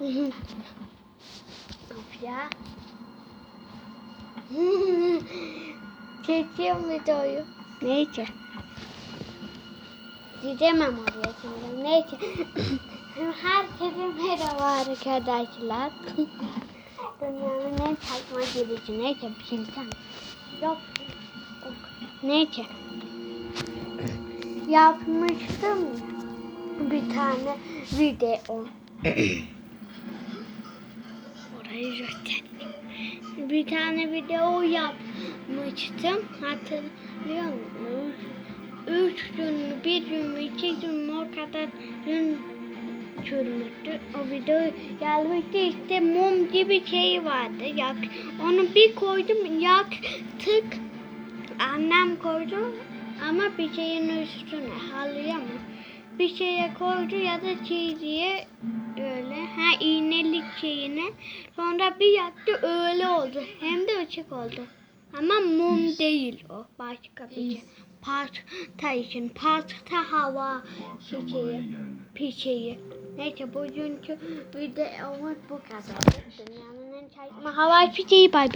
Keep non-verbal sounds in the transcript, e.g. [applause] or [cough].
of ya. [laughs] Çekiyorum videoyu. Neyse. Gidemem oraya şimdi. Neyse. [coughs] Herkese merhaba arkadaşlar. [laughs] Dünyanın en saçma girişi. Neyse bilsem. Yok. yok. Neyse. [coughs] Yapmıştım ya bir tane video. [coughs] Göstereyim. Bir tane video yapmıştım. Hatırlıyor musun? Üç gün bir gün iki gün mü o kadar gün sürmüştü. O video gelmişti işte mum gibi şey vardı. Yak, onu bir koydum yaktık. Annem koydu ama bir şeyin üstüne halıya mı? Bir şeye koydu ya da çizgiye öyle. Ha iğnelik şeyine. Sonra bir yaktı öyle oldu. Hem de açık oldu. Ama mum değil o. Başka bir şey. Pasta için. Pasta hava çiçeği. Piçeği. Neyse bugünkü videomuz bu kadar. Dünyanın en saçma hava çiçeği bay.